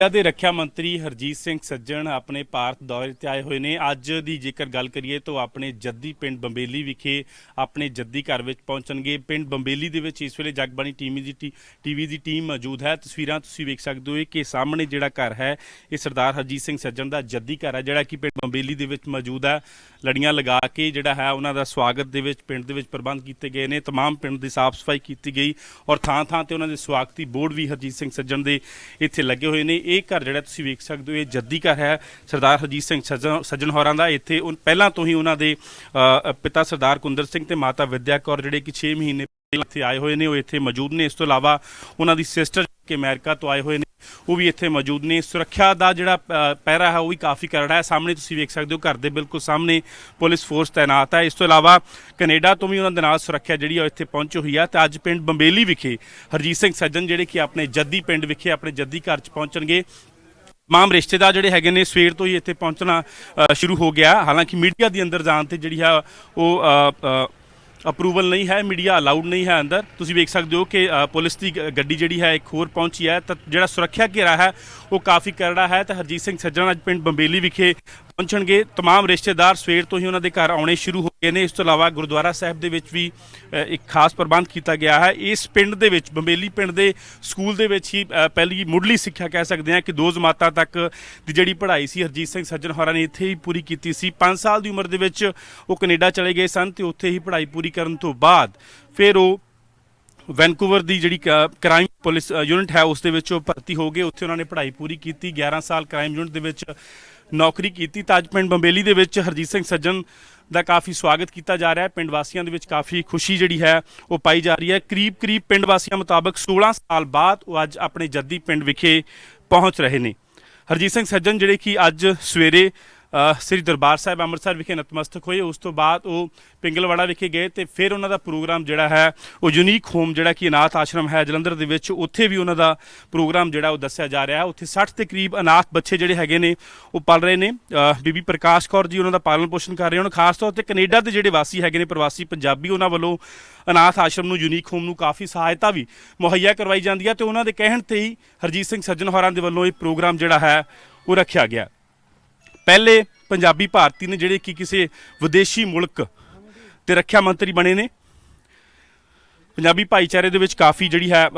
Canada ਦੇ ਰੱਖਿਆ ਮੰਤਰੀ ਹਰਜੀਤ ਸਿੰਘ ਸੱਜਣ ਆਪਣੇ ਭਾਰਤ ਦੌਰੇ ਤੇ ਆਏ ਹੋਏ ਨੇ ਅੱਜ ਦੀ ਜੇਕਰ ਗੱਲ ਕਰੀਏ ਤਾਂ ਉਹ ਆਪਣੇ ਜੱਦੀ ਪਿੰਡ ਬੰਬੇਲੀ ਵਿਖੇ ਆਪਣੇ ਜੱਦੀ ਘਰ ਵਿੱਚ ਪਹੁੰਚਣਗੇ ਪਿੰਡ ਬੰਬੇਲੀ ਦੇ ਵਿੱਚ ਇਸ ਵੇਲੇ ਜਗਬਾਣੀ ਟੀਵੀ ਦੀ ਟੀ- ਟੀਵੀ ਦੀ ਟੀਮ ਮੌਜੂਦ ਹੈ ਤਸਵੀਰਾਂ ਤੁਸੀਂ ਵੇਖ ਸਕਦੇ ਹੋ ਕਿ ਸਾਹਮਣੇ ਜਿਹੜਾ ਘਰ ਹੈ ਇਹ ਸਰਦਾਰ ਹਰਜੀਤ ਸਿੰਘ ਸੱਜਣ ਦਾ ਜੱਦੀ ਘਰ ਹੈ ਜਿਹੜਾ ਕਿ ਪਿੰਡ ਬੰਬੇਲੀ ਦੇ ਵਿੱਚ ਮੌਜੂਦ ਹੈ ਲੜੀਆਂ ਲਗਾ ਕੇ ਜਿਹੜਾ ਹੈ ਉਹਨਾਂ ਦਾ ਸਵਾਗਤ ਦੇ ਵਿੱਚ ਪਿੰਡ ਦੇ ਵਿੱਚ ਪ੍ਰਬੰਧ ਕੀਤੇ ਗਏ ਨੇ तमाम ਪਿੰਡ ਦੀ ਸਾਫ਼ ਸਫਾਈ ਕੀਤੀ ਗਈ ਔਰ ਥਾਂ ਥਾਂ ਤੇ ਉਹਨਾਂ ਦੇ ਸਵਾਗਤੀ ਬੋਰਡ ਵੀ ਹਰਜੀਤ ਸਿੰਘ ਸੱਜਣ ਦੇ ਇੱਥੇ ਲੱਗੇ ਹੋਏ ਨੇ ਇਹ ਘਰ ਜਿਹੜਾ ਤੁਸੀਂ ਵੇਖ ਸਕਦੇ ਹੋ, ਇਹ ਜੱਦੀ ਘਰ ਹੈ। ਸਰਦਾਰ ਹਰਜੀਤ ਸਿੰਘ ਸੱਜਣ ਸੱਜਣ ਹੋਰਾਂ ਦਾ ਇੱਥੇ ਉਹ ਪਹਿਲਾਂ ਤੋਂ ਹੀ ਉਹਨਾਂ ਦੇ ਪਿਤਾ ਸਰਦਾਰ ਕੁੰਦਰ ਸਿੰਘ ਤੇ ਮਾਤਾ ਵਿਦਿਆ ਕੌਰ ਜਿਹੜੇ ਕਿ 6 ਮਹੀਨੇ ਇੱਥੇ ਆਏ ਹੋਏ ਨੇ, ਉਹ ਇੱਥੇ ਮੌਜੂਦ ਨੇ। ਇਸ ਤੋਂ ਇਲਾਵਾ ਉਹਨਾਂ ਦੀ ਸਿਸਟਰ ਕਿ ਅਮਰੀਕਾ ਤੋਂ ਆਏ ਹੋਏ ਨੇ, ਉਹ ਵੀ ਇੱਥੇ ਮੌਜੂਦ ਨੇ। ਸੁਰੱਖਿਆ ਦਾ ਜਿਹੜਾ ਪਹਿਰਾ ਹੈ, ਉਹ ਵੀ ਕਾਫੀ ਕਰੜਾ ਹੈ। ਸਾਹਮਣੇ ਤੁਸੀਂ ਵੇਖ ਸਕਦੇ ਹੋ, ਘਰ ਦੇ ਬਿਲਕੁਲ ਸਾਹਮਣੇ ਪੁਲਿਸ ਫੋਰਸ ਤਾਇਨਾਤ ਹੈ। ਇਸ ਤੋਂ ਇਲਾਵਾ ਕੈਨੇਡਾ ਤੋਂ ਵੀ ਉਹਨਾਂ ਦੇ ਨਾਲ ਸੁਰੱਖਿਆ ਜਿਹੜੀ ਆ, ਉਹ ਇੱਥੇ ਪਹੁੰਚੀ ਹੋਈ ਹੈ ਤੇ ਅੱਜ ਪਿੰਡ ਬੰਬੇਲੀ ਵਿਖੇ ਹਰਜੀਤ ਸਿੰਘ ਸੱਜਣ, ਜਿਹੜੇ ਕਿ ਆਪਣੇ ਜੱਦੀ ਪਿੰਡ ਵਿਖੇ ਆਪਣੇ ਜੱਦੀ ਘਰ 'ਚ ਪਹੁੰਚਣਗੇ। ਤਮਾਮ ਰਿਸ਼ਤੇਦਾਰ ਜਿਹੜੇ ਹੈਗੇ ਨੇ, ਸਵੇਰ ਤੋਂ ਹੀ ਇੱਥੇ ਪਹੁੰਚਣਾ ਸ਼ੁਰੂ ਹੋ ਗਿਆ। ਹਾਲਾਂਕਿ ਮੀਡੀਆ ਦੇ ਅੰਦਰ ਜਾਣ ਤੇ ਜਿਹੜੀ ਆ, ਉਹ ਅਪਰੂਵਲ ਨਹੀਂ ਹੈ ਮੀਡੀਆ ਅਲਾਉਡ ਨਹੀਂ ਹੈ ਅੰਦਰ। ਤੁਸੀਂ ਵੇਖ ਸਕਦੇ ਹੋ ਕਿ ਪੁਲਿਸ ਦੀ ਗ- ਗੱਡੀ ਜਿਹੜੀ ਹੈ, ਇੱਕ ਹੋਰ ਪਹੁੰਚੀ ਹੈ। ਤਾਂ ਜਿਹੜਾ ਸੁਰੱਖਿਆ ਘੇਰਾ ਹੈ, ਉਹ ਕਾਫੀ ਕਰੜਾ ਹੈ। ਤਾਂ ਹਰਜੀਤ ਸਿੰਘ ਸੱਜਣ ਅੱਜ ਪਿੰਡ ਬੰਬੇਲੀ ਵਿਖੇ ਪਹੁੰਚਣਗੇ तमाम ਰਿਸ਼ਤੇਦਾਰ ਸਵੇਰ ਤੋਂ ਹੀ ਉਹਨਾਂ ਦੇ ਘਰ ਆਉਣੇ ਸ਼ੁਰੂ ਹੋ ਗਏ ਨੇ ਇਸ ਤੋਂ ਇਲਾਵਾ ਗੁਰਦੁਆਰਾ ਸਾਹਿਬ ਦੇ ਵਿੱਚ ਵੀ ਅ, ਇੱਕ ਖਾਸ ਪ੍ਰਬੰਧ ਕੀਤਾ ਗਿਆ ਹੈ ਇਸ ਪਿੰਡ ਦੇ ਵਿੱਚ ਬੰਬੇਲੀ ਪਿੰਡ ਦੇ ਸਕੂਲ ਦੇ ਵਿੱਚ ਹੀ ਅ, ਪਹਿਲੀ ਮੁੱਢਲੀ ਸਿੱਖਿਆ ਕਹਿ ਸਕਦੇ ਹਾਂ ਕਿ ਦੋ ਜਮਾਤਾਂ ਤੱਕ ਦੀ ਜਿਹੜੀ ਪੜ੍ਹਾਈ ਸੀ ਹਰਜੀਤ ਸਿੰਘ ਸੱਜਣ ਹੋਰਾਂ ਨੇ ਇੱਥੇ ਹੀ ਪੂਰੀ ਕੀਤੀ ਸੀ 5 ਸਾਲ ਦੀ ਉਮਰ ਦੇ ਵਿੱਚ ਉਹ ਕੈਨੇਡਾ ਚਲੇ ਗਏ ਸਨ ਤੇ ਉੱਥੇ ਹੀ ਪੜ੍ਹਾਈ ਪੂਰੀ ਕਰਨ ਤੋਂ ਬਾਅਦ ਫਿਰ ਉਹ ਵੈਨਕੂਵਰ ਦੀ ਜਿਹੜੀ ਕ੍ਰਾਈਮ ਪੁਲਿਸ ਅ, ਯੂਨਿਟ ਹੈ ਉਸ ਦੇ ਵਿੱਚ ਉਹ ਭਰਤੀ ਹੋ ਗਏ ਉੱਥੇ ਉਹਨਾਂ ਨੇ ਪੜ੍ਹਾਈ ਪੂਰੀ ਕੀਤੀ 11 ਸਾਲ ਕ੍ਰਾਈਮ ਯੂਨਿਟ ਦੇ ਵਿੱਚ ਨੌਕਰੀ ਕੀਤੀ ਤਾਂ ਅੱਜ ਪਿੰਡ ਬੰਬੇਲੀ ਦੇ ਵਿੱਚ ਹਰਜੀਤ ਸਿੰਘ ਸੱਜਣ ਦਾ ਕਾਫੀ ਸਵਾਗਤ ਕੀਤਾ ਜਾ ਰਿਹਾ ਹੈ। ਪਿੰਡ ਵਾਸੀਆਂ ਦੇ ਵਿੱਚ ਕਾਫੀ ਖੁਸ਼ੀ ਜਿਹੜੀ ਹੈ ਉਹ ਪਾਈ ਜਾ ਰਹੀ ਹੈ। ਕਰੀਬ ਕਰੀਬ ਪਿੰਡ ਵਾਸੀਆਂ ਮੁਤਾਬਕ 16 ਸਾਲ ਬਾਅਦ ਉਹ ਅੱਜ ਆਪਣੇ ਜੱਦੀ ਪਿੰਡ ਵਿਖੇ ਪਹੁੰਚ ਰਹੇ ਨੇ। ਹਰਜੀਤ ਸਿੰਘ ਸੱਜਣ, ਜਿਹੜੇ ਕਿ ਅੱਜ ਸਵੇਰੇ ਸ੍ਰੀ ਦਰਬਾਰ ਸਾਹਿਬ ਅੰਮ੍ਰਿਤਸਰ ਵਿਖੇ ਨਤਮਸਤਕ ਹੋਏ ਉਸ ਤੋਂ ਬਾਅਦ ਉਹ ਪਿੰਗਲਵਾੜਾ ਵਿਖੇ ਗਏ ਤੇ ਫਿਰ ਉਹਨਾਂ ਦਾ ਪ੍ਰੋਗਰਾਮ ਜਿਹੜਾ ਹੈ, ਉਹ ਯੂਨੀਕ ਹੋਮ ਜਿਹੜਾ ਕਿ ਅਨਾਥ ਆਸ਼ਰਮ ਹੈ ਜਲੰਧਰ ਦੇ ਵਿੱਚ, ਉੱਥੇ ਵੀ ਉਹਨਾਂ ਦਾ ਪ੍ਰੋਗਰਾਮ ਜਿਹੜਾ ਉਹ ਦੱਸਿਆ ਜਾ ਰਿਹਾ ਹੈ। ਉੱਥੇ 60 ਦੇ ਕਰੀਬ ਅਨਾਥ ਬੱਚੇ ਜਿਹੜੇ ਹੈਗੇ ਨੇ, ਉਹ ਪਲ ਰਹੇ ਨੇ। ਬੀਬੀ ਪ੍ਰਕਾਸ਼ ਕੌਰ ਜੀ ਉਹਨਾਂ ਦਾ ਪਾਲਣ ਪੋਸ਼ਣ ਕਰ ਰਹੇ ਹਨ ਖਾਸ ਤੌਰ ਤੇ ਕੈਨੇਡਾ ਦੇ ਜਿਹੜੇ ਵਾਸੀ ਹੈਗੇ ਨੇ, ਪ੍ਰਵਾਸੀ ਪੰਜਾਬੀ ਉਹਨਾਂ ਵੱਲੋਂ ਅਨਾਥ ਆਸ਼ਰਮ ਨੂੰ ਯੂਨੀਕ ਹੋਮ ਨੂੰ ਕਾਫੀ ਸਹਾਇਤਾ ਵੀ ਮੁਹੱਈਆ ਕਰਵਾਈ ਜਾਂਦੀ ਹੈ ਤੇ ਉਹਨਾਂ ਦੇ ਕਹਿਣ ਤੇ ਹੀ ਹਰਜੀਤ ਸਿੰਘ ਸੱਜਣ ਹੋਰਾਂ ਦੇ ਵੱਲੋਂ ਇਹ ਪ੍ਰੋਗਰਾਮ ਜਿਹੜਾ ਹੈ, ਉਹ ਰੱਖਿਆ ਗਿਆ। ਪਹਿਲੇ ਪੰਜਾਬੀ ਭਾਰਤੀ ਨੇ ਜਿਹੜੇ ਕਿ ਕਿਸੇ ਵਿਦੇਸ਼ੀ ਮੁਲਕ ਤੇ ਰੱਖਿਆ ਮੰਤਰੀ ਬਣੇ ਨੇ। ਪੰਜਾਬੀ ਭਾਈਚਾਰੇ ਦੇ ਵਿੱਚ ਕਾਫੀ ਜਿਹੜੀ ਹੈ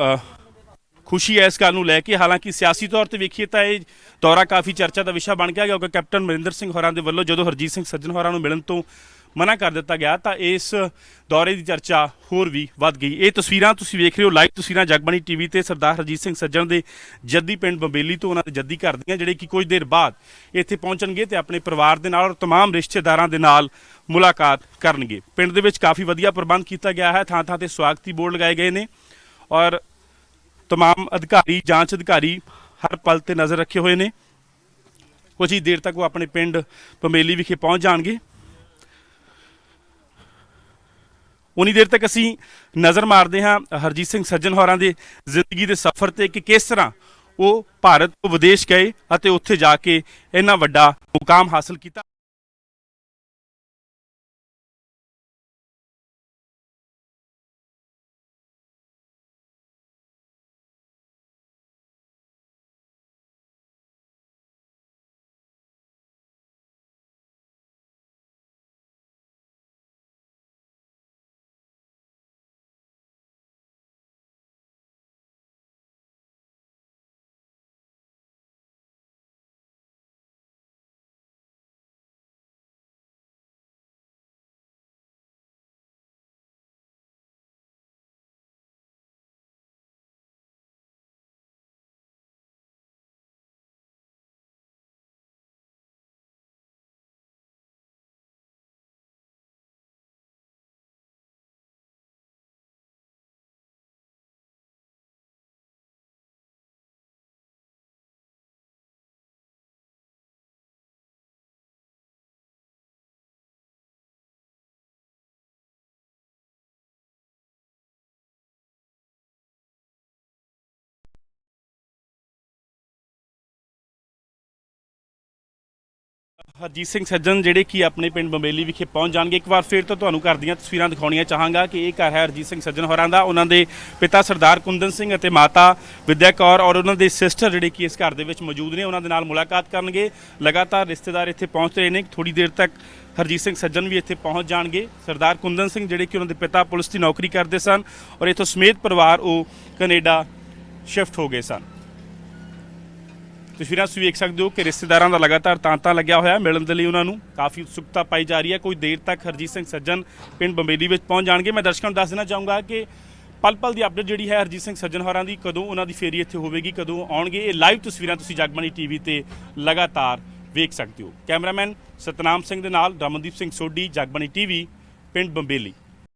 ਖੁਸ਼ੀ ਹੈ ਇਸ ਗੱਲ ਨੂੰ ਲੈ ਕੇ। ਹਾਲਾਂਕਿ ਸਿਆਸੀ ਤੌਰ ਤੇ ਵੇਖੀਏ ਤਾਂ ਇਹ ਦੌਰਾ ਕਾਫੀ ਚਰਚਾ ਦਾ ਵਿਸ਼ਾ ਬਣ ਗਿਆ, ਕਿਉਂਕਿ ਕੈਪਟਨ ਮਰਿੰਦਰ ਸਿੰਘ ਹੋਰਾਂ ਦੇ ਵੱਲੋਂ ਜਦੋਂ ਹਰਜੀਤ ਸਿੰਘ ਸੱਜਣ ਹੋਰਾਂ ਨੂੰ ਮਿਲਣ ਤੋਂ ਮਨਾ ਕਰ ਦਿੱਤਾ ਗਿਆ ਤਾਂ ਇਸ ਦੌਰੇ ਦੀ ਚਰਚਾ ਹੋਰ ਵੀ ਵੱਧ ਗਈ ਇਹ ਤਸਵੀਰਾਂ ਤੁਸੀਂ ਵੇਖ ਰਹੇ ਹੋ ਲਾਈਵ ਤਸਵੀਰਾਂ ਜਗਬਾਣੀ ਟੀਵੀ ਤੇ ਸਰਦਾਰ ਹਰਜੀਤ ਸਿੰਘ ਸੱਜਣ ਦੇ ਜੱਦੀ ਪਿੰਡ ਬੰਬੇਲੀ ਤੋਂ ਉਹਨਾਂ ਦੇ ਜੱਦੀ ਘਰ ਦੀਆਂ ਜਿਹੜੇ ਕਿ ਕੁਝ ਦੇਰ ਬਾਅਦ ਇੱਥੇ ਪਹੁੰਚਣਗੇ ਤੇ ਆਪਣੇ ਪਰਿਵਾਰ ਦੇ ਨਾਲ ਔਰ तमाम ਰਿਸ਼ਤੇਦਾਰਾਂ ਦੇ ਨਾਲ ਮੁਲਾਕਾਤ ਕਰਨਗੇ ਪਿੰਡ ਦੇ ਵਿੱਚ ਕਾਫੀ ਵਧੀਆ ਪ੍ਰਬੰਧ ਕੀਤਾ ਗਿਆ ਹੈ ਥਾਂ ਥਾਂ ਤੇ ਸਵਾਗਤੀ ਬੋਰਡ ਲਗਾਏ ਗਏ ਨੇ ਔਰ तमाम ਅਧਿਕਾਰੀ ਜਾਂਚ ਅਧਿਕਾਰੀ ਹਰ ਪਲ ਤੇ ਨਜ਼ਰ ਰੱਖੇ ਹੋਏ ਨੇ ਕੁਝ ਹੀ ਦੇਰ ਤੱਕ ਉਹ ਆਪਣੇ ਪਿੰਡ ਪੰਬੇਲੀ ਵਿਖੇ ਪਹੁੰਚ ਜਾਣਗੇ ਉਨੀ ਦੇਰ ਤੱਕ ਅਸੀਂ ਨਜ਼ਰ ਮਾਰਦੇ ਹਾਂ ਹਰਜੀਤ ਸਿੰਘ ਸੱਜਣ ਹੋਰਾਂ ਦੇ ਜ਼ਿੰਦਗੀ ਦੇ ਸਫ਼ਰ ਤੇ ਕਿ ਕਿਸ ਤਰ੍ਹਾਂ ਉਹ ਭਾਰਤ ਤੋਂ ਵਿਦੇਸ਼ ਗਏ ਅਤੇ ਉੱਥੇ ਜਾ ਕੇ ਇੰਨਾ ਵੱਡਾ ਮੁਕਾਮ ਹਾਸਲ ਕੀਤਾ। ਹਰਜੀਤ ਸਿੰਘ ਸੱਜਣ ਜਿਹੜੇ ਕਿ ਆਪਣੇ ਪਿੰਡ ਬੰਬੇਲੀ ਵਿਖੇ ਪਹੁੰਚ ਜਾਣਗੇ। ਇੱਕ ਵਾਰ ਫਿਰ ਤੋਂ ਤੁਹਾਨੂੰ ਘਰ ਦੀਆਂ ਤਸਵੀਰਾਂ ਦਿਖਾਉਣੀਆਂ ਚਾਹਾਂਗਾ ਕਿ ਇਹ ਘਰ ਹੈ ਹਰਜੀਤ ਸਿੰਘ ਸੱਜਣ ਹੋਰਾਂ ਦਾ। ਉਹਨਾਂ ਦੇ ਪਿਤਾ ਸਰਦਾਰ ਕੁੰਦਨ ਸਿੰਘ ਅਤੇ ਮਾਤਾ ਵਿਦਿਆ ਕੌਰ ਔਰ ਉਹਨਾਂ ਦੇ ਸਿਸਟਰ ਜਿਹੜੇ ਕਿ ਇਸ ਘਰ ਦੇ ਵਿੱਚ ਮੌਜੂਦ ਨੇ, ਉਹਨਾਂ ਦੇ ਨਾਲ ਮੁਲਾਕਾਤ ਕਰਨਗੇ। ਲਗਾਤਾਰ ਰਿਸ਼ਤੇਦਾਰ ਇੱਥੇ ਪਹੁੰਚ ਰਹੇ ਨੇ। ਥੋੜੀ ਦੇਰ ਤੱਕ ਹਰਜੀਤ ਸਿੰਘ ਸੱਜਣ ਵੀ ਇੱਥੇ ਪਹੁੰਚ ਜਾਣਗੇ। ਸਰਦਾਰ ਕੁੰਦਨ ਸਿੰਘ ਜਿਹੜੇ ਕਿ ਉਹਨਾਂ ਦੇ ਪਿਤਾ ਪੁਲਿਸ ਦੀ ਨੌਕਰੀ ਕਰਦੇ ਸਨ ਔਰ ਇੱਥੋਂ ਸਮੇਤ ਪਰਿਵਾਰ ਉਹ ਕੈਨੇਡਾ ਸ਼ਿਫਟ ਹੋ ਗਏ ਸਨ। ਤਸਵੀਰਾਂ ਤੁਸੀਂ ਵੇਖ ਸਕਦੇ ਹੋ ਕਿ ਰਿਸ਼ਤੇਦਾਰਾਂ ਦਾ ਲਗਾਤਾਰ ਤਾਂਤਾ ਲੱਗਿਆ ਹੋਇਆ ਮਿਲਣ ਦੇ ਲਈ ਉਹਨਾਂ ਨੂੰ ਕਾਫੀ ਉਤਸੁਕਤਾ ਪਾਈ ਜਾ ਰਹੀ ਹੈ। ਕੋਈ ਦੇਰ ਤੱਕ ਹਰਜੀਤ ਸਿੰਘ ਸੱਜਣ ਪਿੰਡ ਬੰਬੇਲੀ ਵਿੱਚ ਪਹੁੰਚ ਜਾਣਗੇ। ਮੈਂ ਦਰਸ਼ਕਾਂ ਨੂੰ ਦੱਸ ਦੇਣਾ ਚਾਹੂੰਗਾ ਕਿ ਪਲ ਪਲ ਦੀ ਅਪਡੇਟ ਜਿਹੜੀ ਹੈ ਹਰਜੀਤ ਸਿੰਘ ਸੱਜਣ ਹੋਰਾਂ ਦੀ, ਕਦੋਂ ਉਹਨਾਂ ਦੀ ਫੇਰੀ ਇੱਥੇ ਹੋਵੇਗੀ, ਕਦੋਂ ਆਉਣਗੇ, ਇਹ ਲਾਈਵ ਤਸਵੀਰਾਂ ਤੁਸੀਂ ਜਗਬਾਣੀ ਟੀਵੀ ਤੇ ਲਗਾਤਾਰ ਵੇਖ ਸਕਦੇ ਹੋ। ਕੈਮਰਾਮੈਨ ਸਤਨਾਮ ਸਿੰਘ ਦੇ ਨਾਲ ਰਮਨਦੀਪ ਸਿੰਘ ਸੋਢੀ ਜਗਬਾਣੀ ਟੀਵੀ ਪਿੰਡ ਬੰਬੇਲੀ।